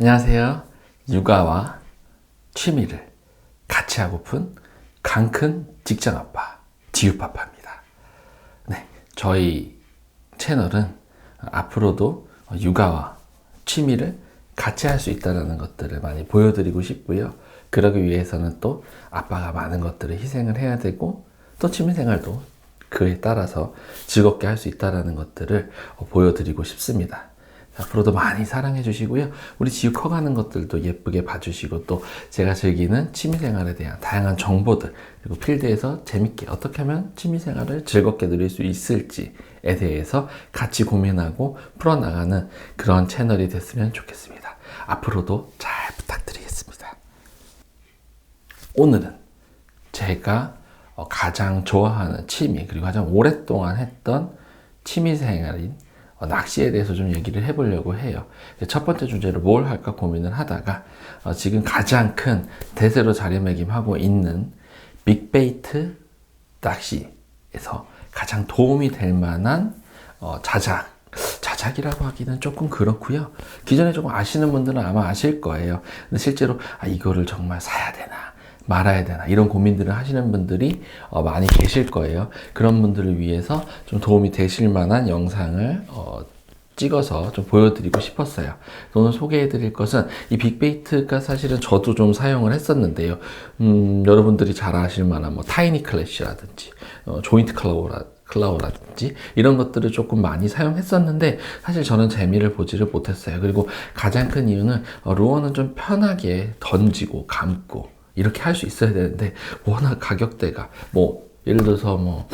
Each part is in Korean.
안녕하세요. 육아와 취미를 같이 하고픈 강큰 직장 아빠 지우파파입니다. 네, 저희 채널은 앞으로도 육아와 취미를 같이 할 수 있다는 것들을 많이 보여드리고 싶고요. 그러기 위해서는 또 아빠가 많은 것들을 희생을 해야 되고 또 취미생활도 그에 따라서 즐겁게 할 수 있다는 것들을 보여드리고 싶습니다. 앞으로도 많이 사랑해 주시고요. 우리 지우 커가는 것들도 예쁘게 봐주시고 또 제가 즐기는 취미생활에 대한 다양한 정보들 그리고 필드에서 재밌게 어떻게 하면 취미생활을 즐겁게 누릴 수 있을지에 대해서 같이 고민하고 풀어나가는 그런 채널이 됐으면 좋겠습니다. 앞으로도 잘 부탁드리겠습니다. 오늘은 제가 어, 가장 좋아하는 취미 그리고 가장 오랫동안 했던 취미생활인 어, 낚시에 대해서 좀 얘기를 해보려고 해요. 첫 번째 주제로 뭘 할까 고민을 하다가 어, 지금 가장 큰 대세로 자리매김하고 있는 빅베이트 낚시에서 가장 도움이 될 만한 어, 자작 자작이라고 하기는 조금 그렇고요. 기존에 조금 아시는 분들은 아마 아실 거예요. 근데 실제로 아, 이거를 정말 사야 되나 말아야 되나 이런 고민들을 하시는 분들이 어, 많이 계실 거예요. 그런 분들을 위해서 좀 도움이 되실 만한 영상을 어, 찍어서 좀 보여드리고 싶었어요. 오늘 소개해드릴 것은 이 빅베이트가 사실은 저도 좀 사용을 했었는데요. 음, 여러분들이 잘 아실 만한 뭐 타이니 클래시라든지 어, 조인트 클라우라 클라우라든지 이런 것들을 조금 많이 사용했었는데 사실 저는 재미를 보지를 못했어요. 그리고 가장 큰 이유는 어, 루어는 좀 편하게 던지고 감고 이렇게 할 수 있어야 되는데 워낙 가격대가 뭐 예를 들어서 뭐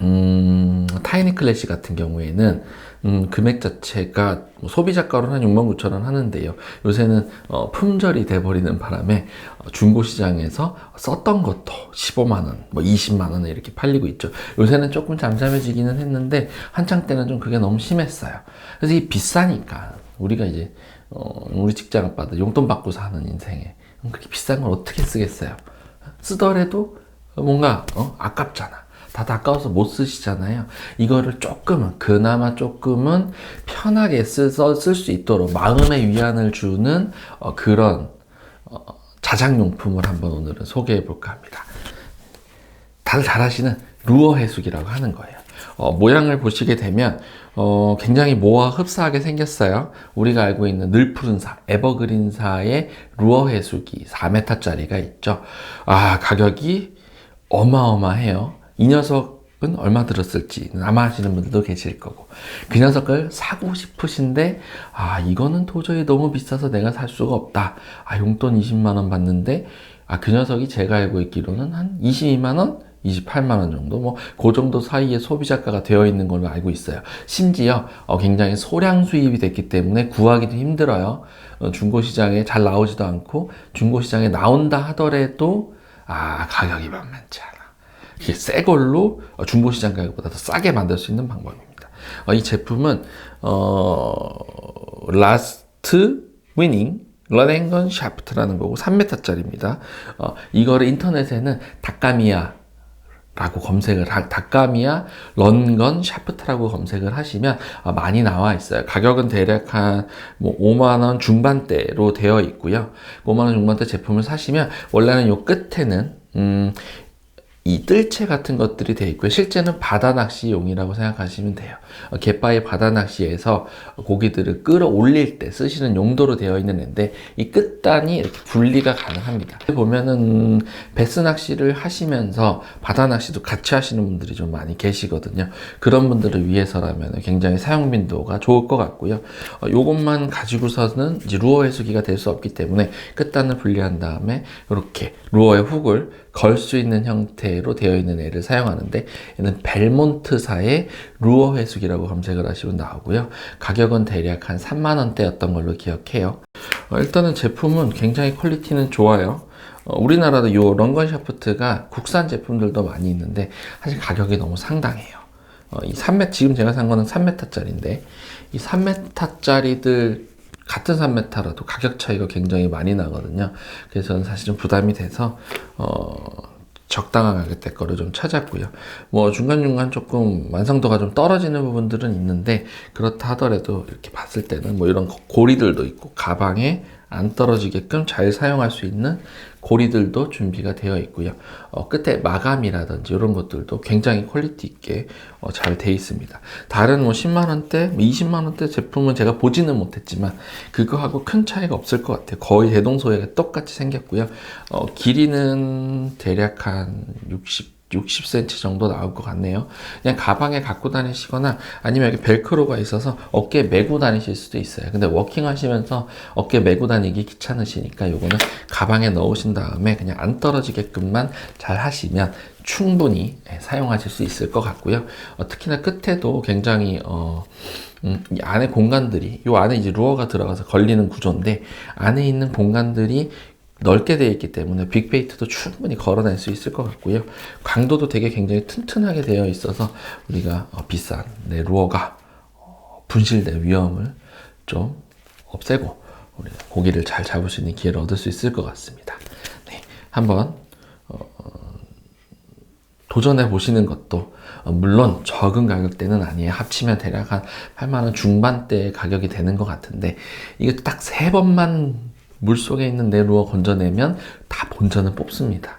음, 타이니 클래시 같은 경우에는 음, 금액 자체가 뭐 소비자가로 한 6만 9천 원 하는데요. 요새는 어, 품절이 돼버리는 바람에 어, 중고 시장에서 썼던 것도 15만 원, 뭐 20만 원에 이렇게 팔리고 있죠. 요새는 조금 잠잠해지기는 했는데 한창 때는 좀 그게 너무 심했어요. 그래서 이 비싸니까 우리가 이제 어, 우리 직장 아빠들 용돈 받고 사는 인생에 그렇게 비싼 걸 어떻게 쓰겠어요? 쓰더라도 뭔가 어? 아깝잖아. 다 아까워서 못 쓰시잖아요. 이거를 조금은 그나마 조금은 편하게 쓸 수 있도록 마음의 위안을 주는 어, 그런 어, 자작용품을 한번 오늘은 소개해 볼까 합니다. 다들 잘 아시는 루어 해수기라고 하는 거예요. 어, 모양을 보시게 되면 어, 굉장히 모와 흡사하게 생겼어요. 우리가 알고 있는 늘푸른사, 에버그린사의 루어 해수기 4m짜리가 있죠. 아, 가격이 어마어마해요. 이 녀석은 얼마 들었을지 아마 하시는 분들도 계실 거고. 그 녀석을 사고 싶으신데, 아, 이거는 도저히 너무 비싸서 내가 살 수가 없다. 아, 용돈 20만원 받는데, 아, 그 녀석이 제가 알고 있기로는 한 22만원? 28만 원 정도 뭐그 정도 사이에 소비자가가 되어 있는 걸로 알고 있어요. 심지어 어, 굉장히 소량 수입이 됐기 때문에 구하기도 힘들어요. 어, 중고 시장에 잘 나오지도 않고 중고 시장에 나온다 하더라도 아 가격이 만만치 않아. 이게 새 걸로 어, 중고 시장 가격보다 더 싸게 만들 수 있는 방법입니다. 어, 이 제품은 어 라스트 위닝 러닝건 샤프트라는 거고 3m짜리입니다. 어, 이거를 인터넷에는 닭가미야 라고 검색을 하, 닭가미야 런건 샤프트라고 검색을 하시면 어, 많이 나와 있어요. 가격은 대략 한 뭐 5만원 중반대로 되어 있고요. 5만원 중반대 제품을 사시면 원래는 요 끝에는 음, 이 뜰채 같은 것들이 되어 있고요. 실제는 바다 낚시용이라고 생각하시면 돼요. 어, 갯바위 바다 낚시에서 고기들을 끌어올릴 때 쓰시는 용도로 되어 있는 앤데 이 끝단이 이렇게 분리가 가능합니다. 보면은 베스 낚시를 하시면서 바다 낚시도 같이 하시는 분들이 좀 많이 계시거든요. 그런 분들을 위해서라면 굉장히 사용 빈도가 좋을 것 같고요. 어, 요것만 가지고서는 루어 해수기가 될 수 없기 때문에 끝단을 분리한 다음에 이렇게 루어의 훅을 걸 수 있는 형태 형태로 되어 있는 애를 사용하는데 얘는 벨몬트사의 루어 회수기라고 검색을 하시면 나오고요. 가격은 대략 한 3만 원대였던 걸로 기억해요. 어, 일단은 제품은 굉장히 퀄리티는 좋아요. 어, 우리나라도 이 런건 샤프트가 국산 제품들도 많이 있는데 사실 가격이 너무 상당해요. 어, 이 3m 지금 제가 산 거는 3m짜리인데 이 3m짜리들 같은 3m라도 가격 차이가 굉장히 많이 나거든요. 그래서 사실은 부담이 돼서 어, 적당한 가격대 거를 좀 찾았고요. 뭐 중간중간 조금 완성도가 좀 떨어지는 부분들은 있는데 그렇다 하더라도 이렇게 봤을 때는 뭐 이런 고- 고리들도 있고 가방에 안 떨어지게끔 잘 사용할 수 있는 고리들도 준비가 되어 있고요. 어, 끝에 마감이라든지 이런 것들도 굉장히 퀄리티 있게 어, 잘 되어 있습니다. 다른 뭐 10만 원대, 20만 원대 제품은 제가 보지는 못했지만 그거하고 큰 차이가 없을 것 같아요. 거의 대동소이가 똑같이 생겼고요. 어, 길이는 대략 한 60, 60cm 정도 나올 것 같네요. 그냥 가방에 갖고 다니시거나 아니면 여기 벨크로가 있어서 어깨에 메고 다니실 수도 있어요. 근데 워킹 하시면서 어깨 메고 다니기 귀찮으시니까 요거는 가방에 넣으신 다음에 그냥 안 떨어지게끔만 잘 하시면 충분히 예, 사용하실 수 있을 것 같고요. 어, 특히나 끝에도 굉장히 어, 음, 이 안에 공간들이 요 안에 이제 루어가 들어가서 걸리는 구조인데 안에 있는 공간들이 넓게 되어 있기 때문에 빅베이트도 충분히 걸어낼 수 있을 것 같고요. 강도도 되게 굉장히 튼튼하게 되어 있어서 우리가 어, 비싼 내 루어가 어, 분실될 위험을 좀 없애고 우리 고기를 잘 잡을 수 있는 기회를 얻을 수 있을 것 같습니다. 네, 한번 도전해 보시는 것도 어, 물론 적은 가격대는 아니에요. 합치면 대략 한 8만 원 중반대 가격이 되는 것 같은데 이게 딱 세 번만 물 속에 있는 내 루어 건져내면 다 본전을 뽑습니다.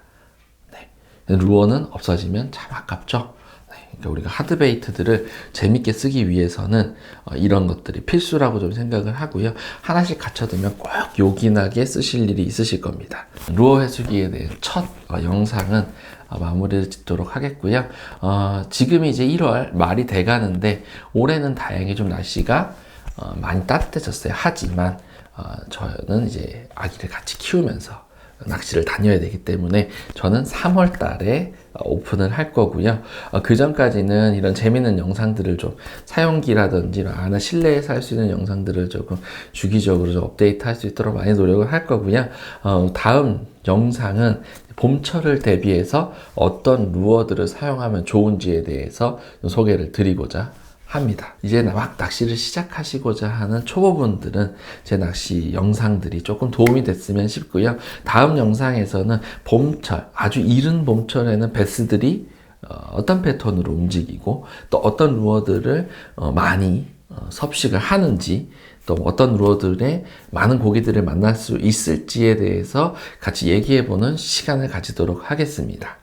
네. 루어는 없어지면 참 아깝죠. 네. 그러니까 우리가 하드베이트들을 재밌게 쓰기 위해서는 어, 이런 것들이 필수라고 좀 생각을 하고요. 하나씩 갖춰두면 꼭 요긴하게 쓰실 일이 있으실 겁니다. 루어 해수기에 대한 첫 어, 영상은 어, 마무리를 짓도록 하겠고요. 어, 지금이 이제 1월 말이 돼가는데 올해는 다행히 좀 날씨가 어, 많이 따뜻해졌어요. 하지만 어, 저는 이제 아기를 같이 키우면서 낚시를 다녀야 되기 때문에 저는 3월 달에 어, 오픈을 할 거고요. 어, 그 전까지는 이런 재밌는 영상들을 좀 사용기라든지 안에 실내에서 할 수 있는 영상들을 조금 주기적으로 좀 업데이트 할 수 있도록 많이 노력을 할 거고요. 어, 다음 영상은 봄철을 대비해서 어떤 루어들을 사용하면 좋은지에 대해서 좀 소개를 드리고자 합니다. 이제 막 낚시를 시작하시고자 하는 초보분들은 제 낚시 영상들이 조금 도움이 됐으면 싶고요. 다음 영상에서는 봄철, 아주 이른 봄철에는 베스들이 어, 어떤 패턴으로 움직이고 또 어떤 루어들을 어, 많이 어, 섭식을 하는지 또 어떤 루어들의 많은 고기들을 만날 수 있을지에 대해서 같이 얘기해보는 시간을 가지도록 하겠습니다.